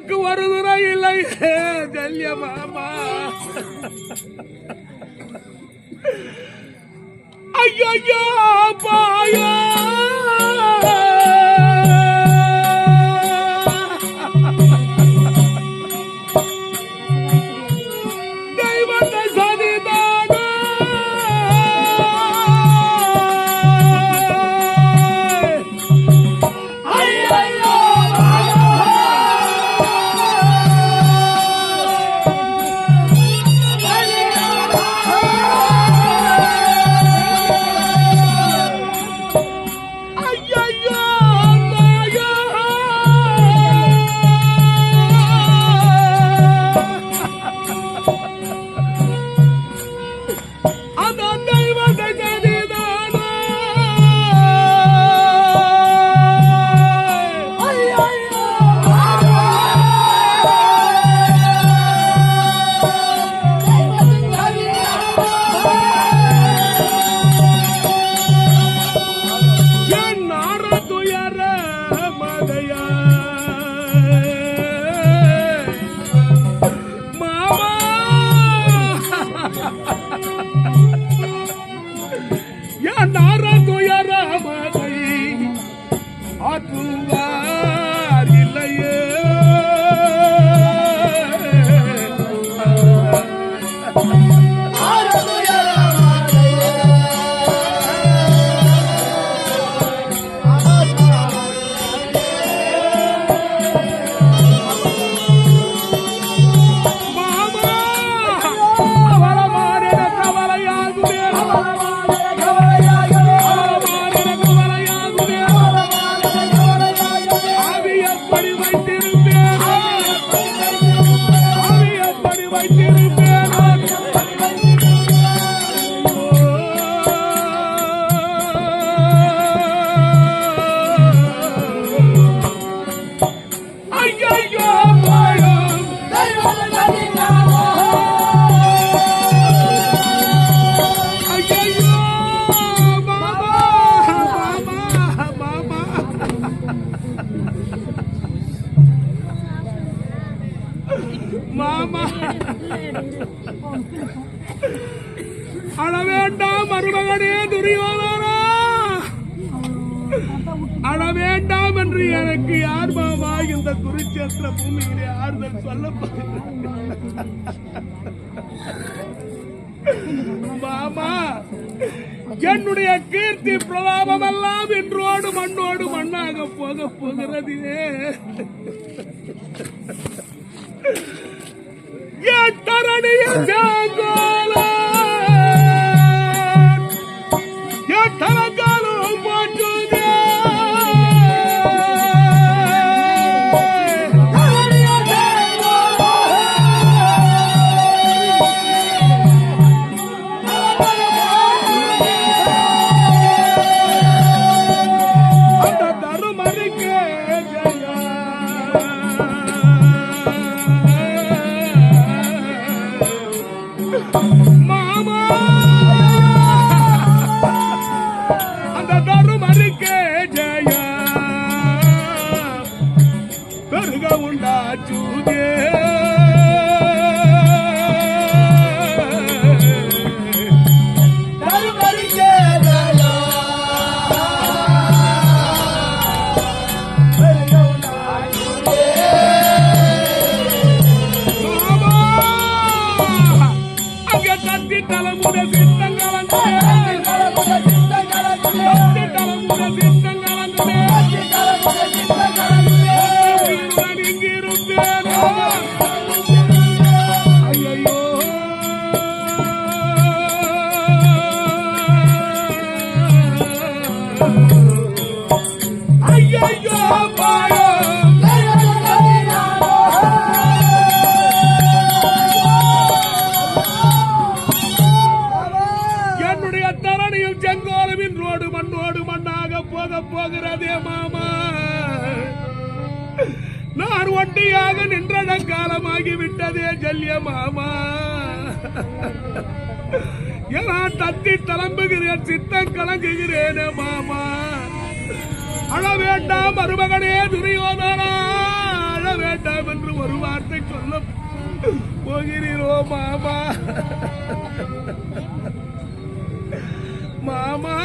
எனக்கு ஒரு துறை இல்லை ஜல்ய மாமா. ஐயோ பாயா. காலமாகி விட்டதே மாமா. நான் தத்தி தளம்புகிறேன் சித்தம் கலங்குகிறேன் மாமா. அழ வேண்டாம் மருமகனே துரியோதனா. அழ வேண்டாம் என்று ஒரு வார்த்தை சொல்ல போகிறீரோ மாமா. மாமா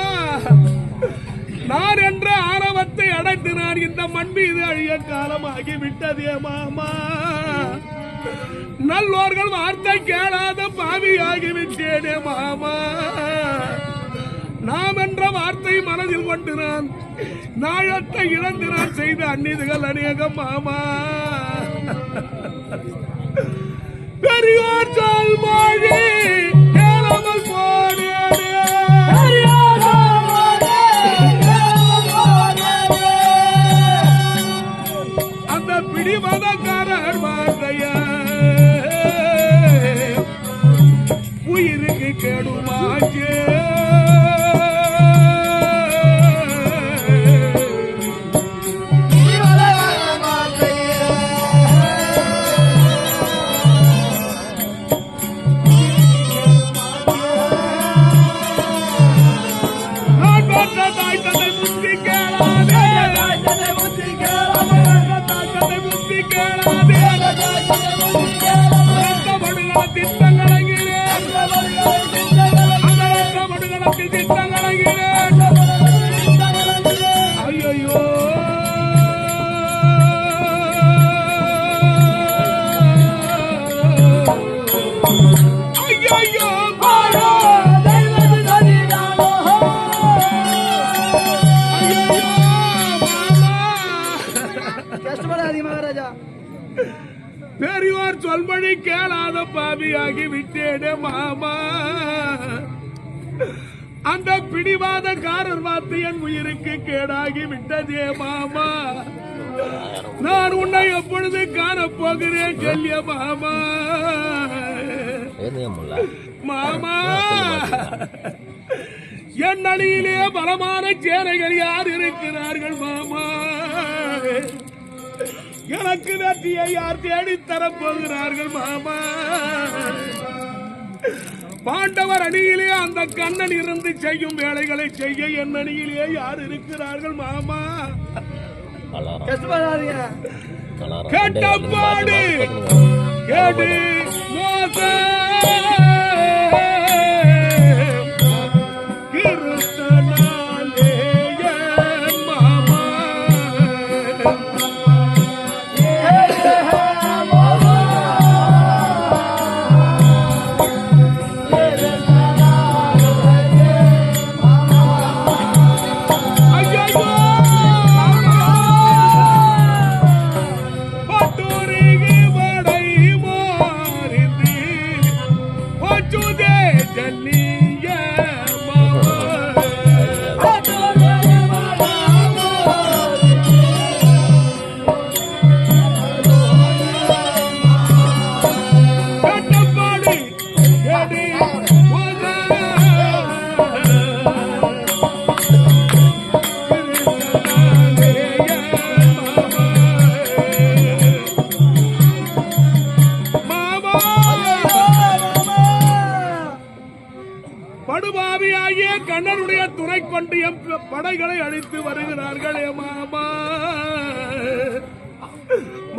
நான் என்ற ஆணவத்தை அடைந்து நான் இந்த மண் மீது அழிய காலமாகி விட்டதே மாமா. நல்லோர்கள் வார்த்தை கேளாத பாவியாகிவிட்டேனே மாமா. நாம் என்ற வார்த்தை மனதில் கொண்டு நான் நாயத்தை இழந்து நான் செய்த அந்நிதிகள் அநேகம் மாமா. பெரியோர் ரத்தமடுகளத்தில் திட்டங்களங்கிறேன் ஐயோ பெரியோர் சொல்படி கேளாத பாவியாகி விட்டேனே மாமா. பிடிவாதக்காரர் வார்த்தை என் உயிருக்கு கேடாகி விட்டதே மாமா. நான் உன்னை எப்பொழுது காணப் போகிறேன் சொல்லிய மாமா. மாமா. என் அணியிலே பலமான சேனைகள் யார் இருக்கிறார்கள் மாமா? எனக்கு வெற்றியை யார் தேடித் தரப் போகிறார்கள் மாமா? பாண்டவர் அணியிலே அந்த கண்ணன் இருந்து செய்யும் வேலைகளை செய்ய என் அணியிலே யார் இருக்கிறார்கள் மாமா? கஷ்டப்படாதீங்க. கேட்டப்பாடு கேடு மோச.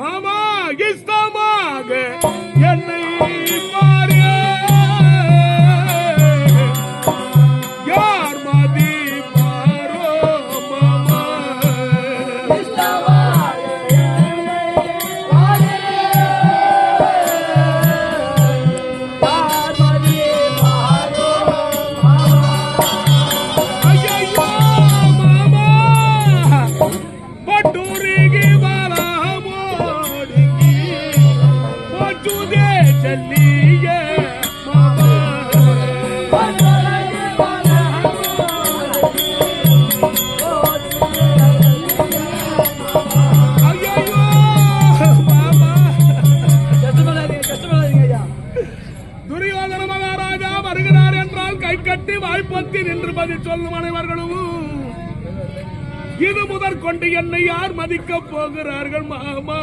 மாமா கட்டி வாய்ப்பத்தி நின்று பதில் சொல்லும் அனைவர்களும் இது முதற் கொண்டு என்னை யார் மதிக்கப் போகிறார்கள் மாமா?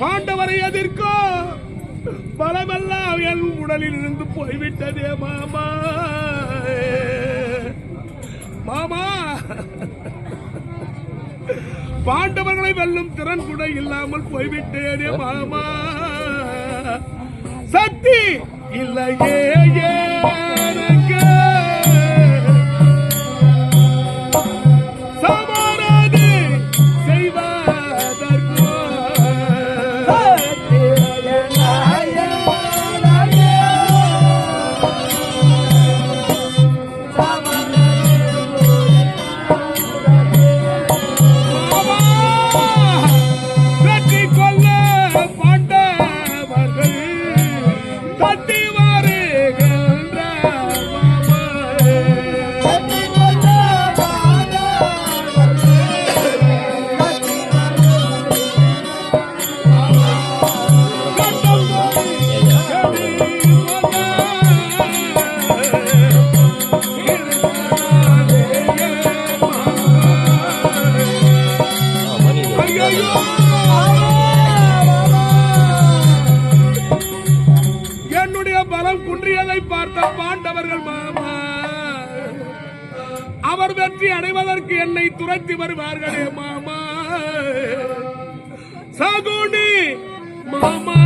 பாண்டவரை எதிர்க்கோ பலமெல்லாம் என் உடலில் இருந்து போய்விட்டதே மாமா. மாமா பாண்டவர்களை வெல்லும் திறன் கூட இல்லாமல் போய்விட்டேனே மாமா. சக்தி இல்லையே ஆண்டவர்கள் மாமா. அவர் வெற்றி அடைவதற்கு என்னை துரத்தி வருவார்களே மாமா. சகுனி மாமா.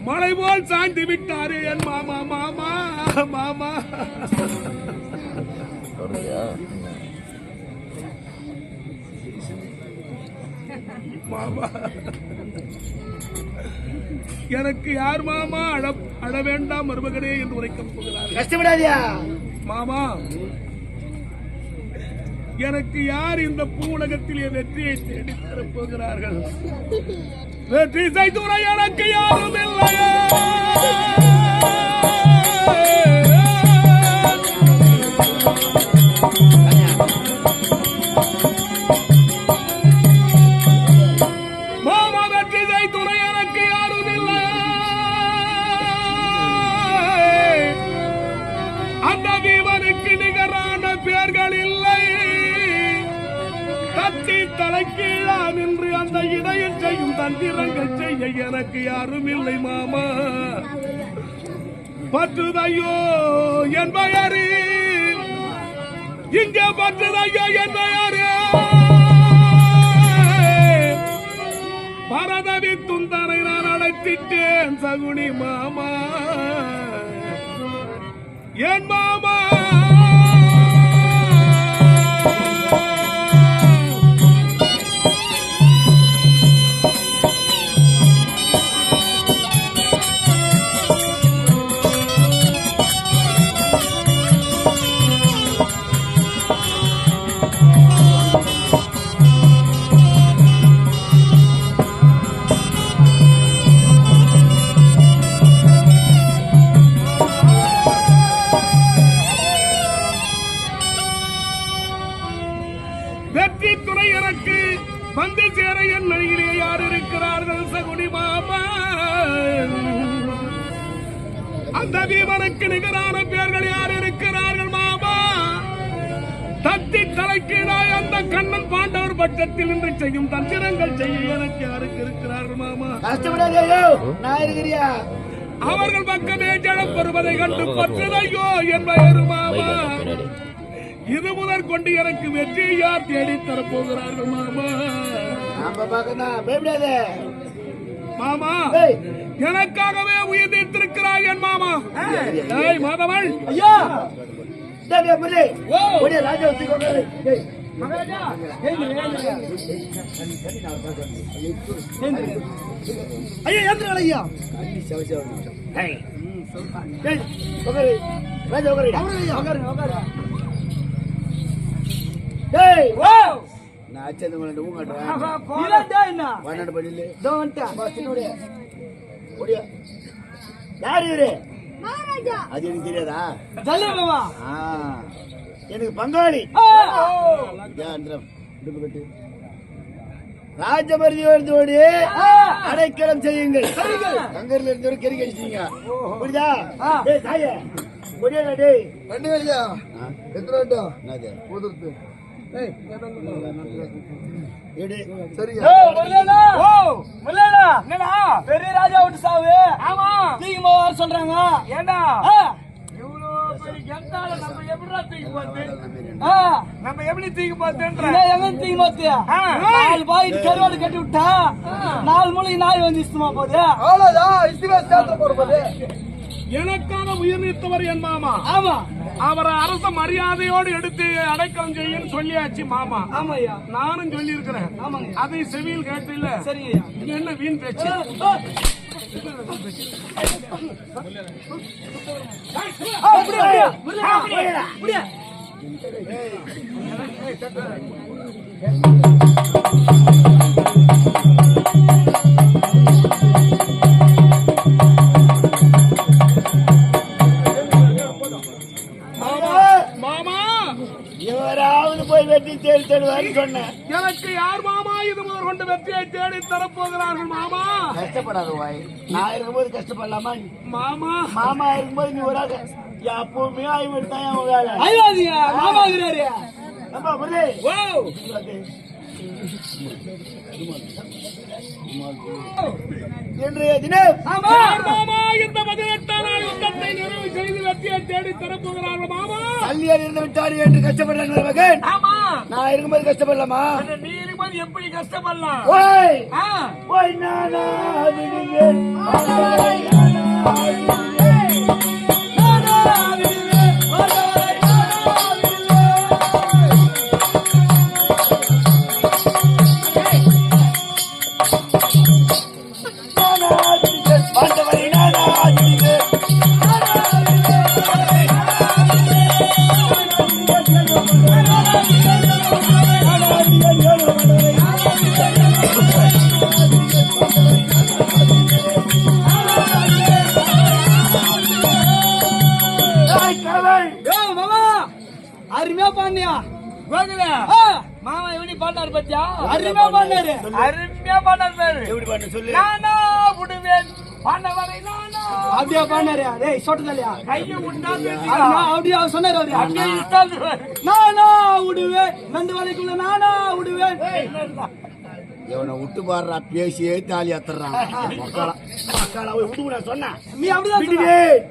மலை போல் சாய்ந்து விட்டாரே என் மாமா மாமா மாமா. மாமா. எனக்கு யார் மாமா அழ அழ வேண்டாம் மருமகனே என்று உரைக்கப் போகிறார். கஷ்டப்படாதியா. மாமா எனக்கு யார் இந்த பூவுலகத்திலே வெற்றியை தேடித் தரப் போகிறார்கள் வெற்றி செய்துரை எனக்கு யாரும் இல்லையே எனக்கு யாரும் இல்லை மாமா. பற்றுதையோ என் பெயரு. இங்கே பற்றுதையோ என் பெயரு. பரதவி துந்தனை நான் அழைத்திட்டேன் சகுனி மாமா. என் மாமா எனக்கு வெற்றியை யார் தேடி தரப்போகிறார்கள் மாமா மாமா எனக்காகவே உயிர் நீத்திருக்கிறாய் என் மாமா. மாதவள். ஐயா. ராஜா மகாராஜா. ஐயா ஏந்திரங்கள் ஐயா. கண்ணி டேய் டேய். டேய் ஓ நான் படியில் இதோ வந்துட்டேன். சின்னோடைய ஒடியா யார் இவரு? மகாராஜா. அது எனக்கு தெரியாதா? ஜல்லு மாமா. ஆ. எனக்கு பங்காளி. ஆ. யாந்திரம் இடுப்பு கட்டு. ஆ. அடைக்கலம் செய்யுங்கள். கங்கரில் இருந்தவரை கெரி கழிச்சிங்க புரியுதா. டேய் தாயே. ஒடியா டேய். ரெண்டு வேலையா எத்தனை வேட்டம் என்னது? பெரிய ராஜா விட்டு சாவு. ஆமா. தீங்கமா வர சொல்றாங்க. ஏண்டா? நம்ம எப்படி தூக்கி பாயிட்டு கருவாடு கட்டி விட்டா நாலு மூலைக்கு நாய் வந்து இஷ்டமா போகுது? அவ்வளவுதான் இஸ்திவா சேர்த்து போறது எனக்காக உயிர் நீத்தவர் என் மாமா ஆமா அவரை அரச மரியாதையோடு எடுத்து அடைக்கலம் செய்யுன்னு சொல்லியாச்சு மாமா ஆமா ஐயா நானும் சொல்லி இருக்கிறேன் அதை செவியில் கேட்டு இல்ல இது என்ன வீண் பேச்சு அப்படியே, தேடுவான்னு சொன்னேன். எனக்கு யார் மாமா இது முதல் கொண்டு வெற்றியை தேடி தரப்போகிறார்கள் மாமா? கஷ்டப்படாத வாய். நான் இருக்கும்போது கஷ்டப்படலாமா? மாமா. மாமா இருக்கும்போது நீ ஒரு ஆள் எப்பவுமே ஆய்வு தான் அவன் வேலை? ஐயாதியா, மாமாங்கிறாரு. அப்பா புரியுது ஓ இன்றைய தினம் மாமா. இந்த பதினெட்டாம் நாள் யுத்தத்தை நிறைவு செய்து வெற்றியை தேடி தரப்போகிறார்கள் மாமா. கல்யாணம் இருந்து விட்டாரு என்று கஷ்டப்படுற மகன் ஆமா. நான் இருக்கும்போது கஷ்டப்படலாமா? நீ இருக்கும்போது எப்படி கஷ்டப்படலாம்? ஓய்! ஆ, ஓய் நானா விடுவேன் மாமா. அருமையா பாண்டியா கோகுல மாமா எப்படி பாண்டாரு பத்தியா? அருமையா பாண்டாரு அருமையா பாண்டாரு பேரு. எப்படி பண்ண சொல்லு. நானா விடுவேன். பாண்டவரை நானா அப்படியா பாண்டாரு டேய் சொட்டதலையா கையை விட்டா அப்படியா அவர். சொன்னாரு அவரு அப்படியே நானா விடுவேன். நண்டு வலைக்குள்ள நானா விடுவேன். இவனை விட்டு பாடுறா பேசியே தாலி அத்துறான் மக்களா மக்களா போய் விட்டு நீ அப்படிதான்.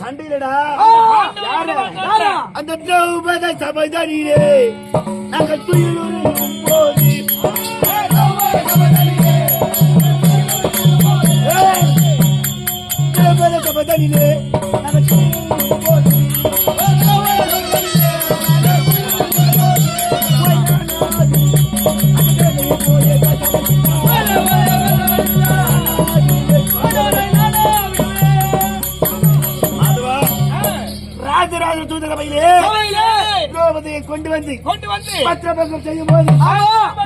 சண்டையிலடா. ஆ, யாரு? யாரா? அந்த திரௌபத சபைதான் நீரே நாங்கள் துயிலுறும் போது திரௌபத சபைதான் நீரே நாங்கள் துயிலுறும் போது கொண்டு வந்து. பத்திரபங்கம் செய்யும் போது.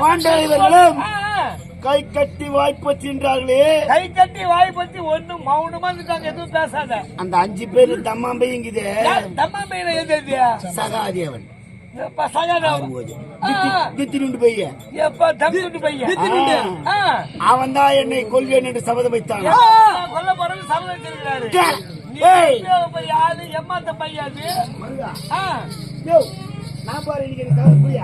பாண்டவர்களும் கை கட்டி வாய்ப்பு சென்றார்களே கை கட்டி வாய் பத்தி ஒண்ணு மௌனமா இருந்துட்டாங்க எதுவும் பேசாத. அந்த அஞ்சு பேரு தம்மாம்பை இங்குது தம்மா பையனை. எழுதியா சகாதேவன். அவன் தான் என்னை கொள்வேன் என்று சபதம் வைத்தான். கொல்ல போறது சமதிச்சிருக்கிறாரு ஏய், யாரு எம்மாத்த நான் பாரு இன்னைக்கு எனக்கு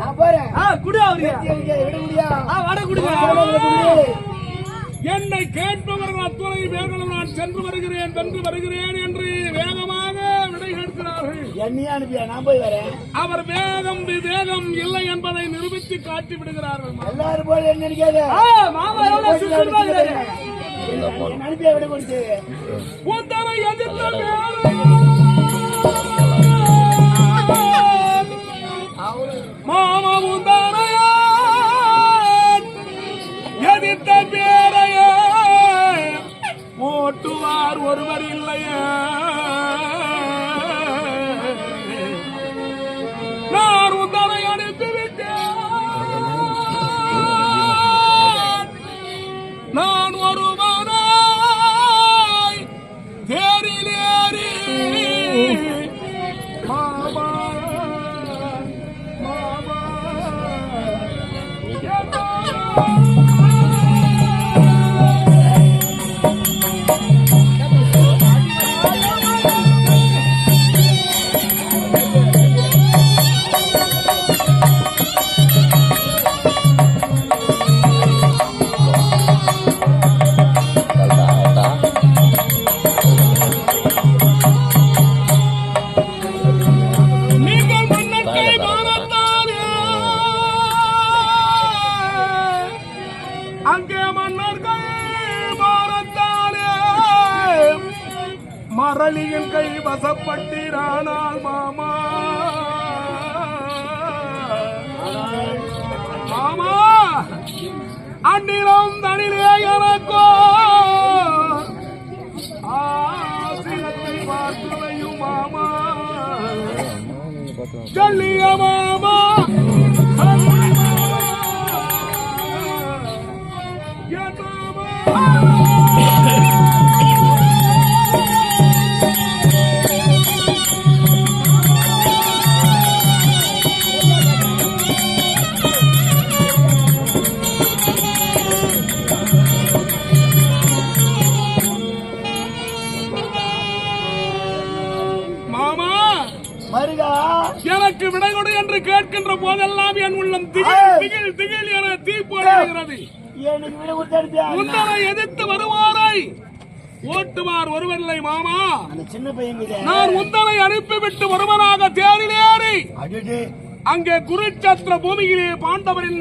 நான் பாரு. ஆ, குடு அவருக்கு விட முடியா? ஆ, வடை குடுங்க. என்னை கேட்பவர்கள் அத்துணை பேர்களும் நான் சென்று வருகிறேன் வென்று வருகிறேன் என்று வேகமாக விடை கேட்கிறார்கள். என்னையே அனுப்பியா? நான் போய் வரேன். அவர் வேகம் விவேகம் இல்லை என்பதை நிரூபித்து காட்டி விடுகிறார்கள். எல்லாரும் போய் என்ன நினைக்காத? மாமா எவ்வளவு அனுப்பியா விட கொடுத்து உந்தனை எதிர்த்த மாமா எதிர்த்த பேரைய ஓட்டுவார் ஒருவர் இல்லையா. நான் உந்தனை அனுப்பி மரளியின் கை வசப்பட்டிரானால் மாமா. மாமா அந்நிலம் தனிலே எனக்கோ. ஆசிரத்தை பார்த்துவையும் மாமா. சொல்லிய மாமா. மருகா. எனக்கு விடை கொடு என்று கேட்கின்ற போதெல்லாம் என் உள்ளம் திகில் திகில் திகில் என அனுப்பியா முந்தனை எதிர்த்து வருவாரை. ஓட்டுவார் ஒருவரில்லை மாமா. சின்ன பையன் நான் முந்தனை அனுப்பிவிட்டு ஒருவனாக தேரிலேறி அங்கே குருச்சத்திர பூமியிலே பாண்டவரின்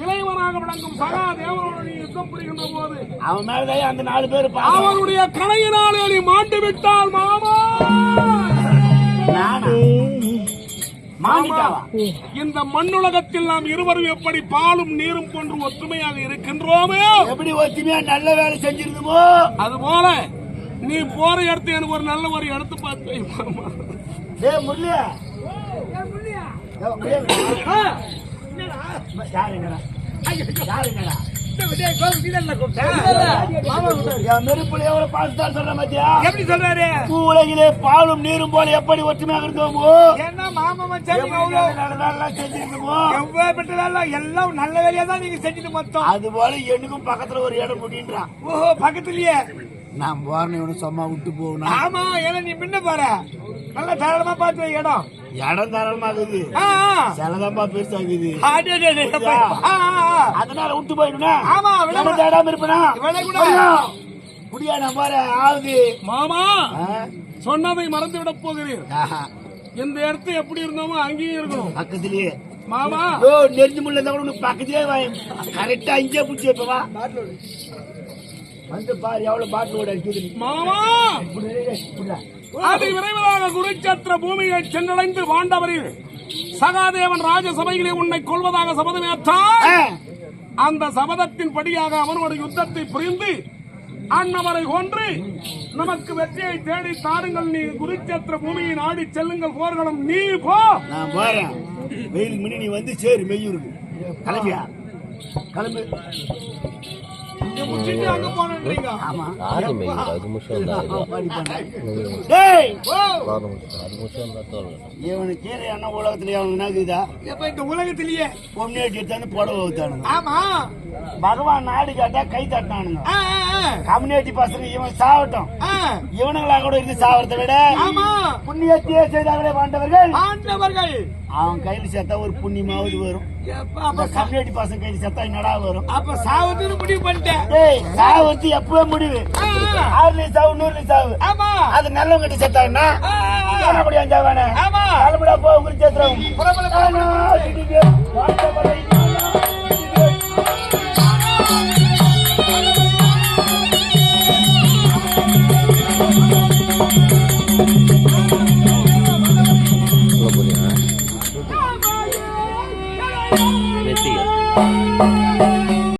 இளைவனாக விளங்கும் சகா தேவரோடு யுத்தம் புரிகின்ற போது அவன் மேலதான் அந்த நாலு பேர் அவனுடைய கணையினாலே நீ மாண்டு விட்டால் மாமா. இந்த மண்ணுலகத்தில் நாம் இருவரும் எப்படி பாலும் நீரும் போன்று ஒற்றுமையாக இருக்கின்றோமே? எப்படி ஒத்துமையா நல்ல வேலை செஞ்சிருந்தோமோ? அதுபோல நீ போற இடத்து எனக்கு ஒரு நல்ல ஒரு இடத்து பார்த்து ஆ, யாருங்கடா யாருங்கடா எப்படி சொல்றாரு? உலகிலே பாலும் நீரும் போல எப்படி ஒற்றுமையாக இருந்தோமோ? என்ன மாமா எல்லாம் நல்ல வேலையா தான் நீங்க செஞ்சுட்டு மொத்தம். அது போல எனக்கும் பக்கத்துல ஒரு இடம் முடின்றான் ஓஹோ பக்கத்துலயே. நான் போறேன் இவனு சும்மா விட்டு போகணும் ஆமா ஏன்னா நீ முன்ன பாரு நல்லா தாராளமா பார்த்து இடம். இடம் தாராளமா இருக்குது. செலதாம்பா பெருசாகுது. அதனால விட்டு போயிடுனா ஆமா, இடம் தேடாம இருப்பனா. குடியா நான் போறேன் ஆகுது. மாமா? சொன்னதை மறந்து விட போகிறீர். ஆஹா. இந்த இடத்து எப்படி இருந்தோமோ அங்கேயும் இருக்கணும். பக்கத்துலயே. மாமா. ஓ நெருஞ்சு முள்ள கூட வா கரெக்டா இங்கே பிடிச்சி வைப்பவா வந்து பாரு எவ்வளவு பாட்டில் ஓட இருக்குது மாமா. அதி விரைவிலாக குருச்சத்திர பூமியை சென்றடைந்து பாண்டவரில் சகாதேவன் ராஜசபையிலே உன்னை கொள்வதாக சபதமேற்றார் அந்த சபதத்தின் படியாக அவனோட யுத்தத்தை புரிந்து அன்னவரை கொன்று நமக்கு வெற்றியை தேடி தாருங்கள் நீ குருச்சத்திர பூமியை நாடி செல்லுங்கள் போர்களும் நீ போ. நான் போறேன். வெயில் மணி நீ வந்து சேரு மெய்யூருக்கு கிளம்பியா? கிளம்பு. உலகத்திலேயே பகவான் நாடு கேட்டா கை ஆ. கம்யூனிட்டி பசங்க இவன் சாவட்டும். இவனுங்களா கூட இருந்து சாவறதை விட ஆமா. புண்ணியத்தையே செய்தார்களே பாண்டவர்கள். அவன் கையில் சேர்த்தா ஒரு புண்ணியமாவது வரும். அப்ப கம்யூனிட்டி பாசம் கைது செத்தா என்னடா வரும்? அப்ப சாவத்துக்கு முடிவு பண்ணிட்டேன். டேய் சாவத்து எப்பவே முடிவு. ஆறு நீ சாவு நூறு நீ சாவு. ஆமா. அது நல்லவங்க கிட்ட செத்தா என்ன? நல்லபடியா ஆமா. நல்லபடியா போக குறிச்சேத்துறோம்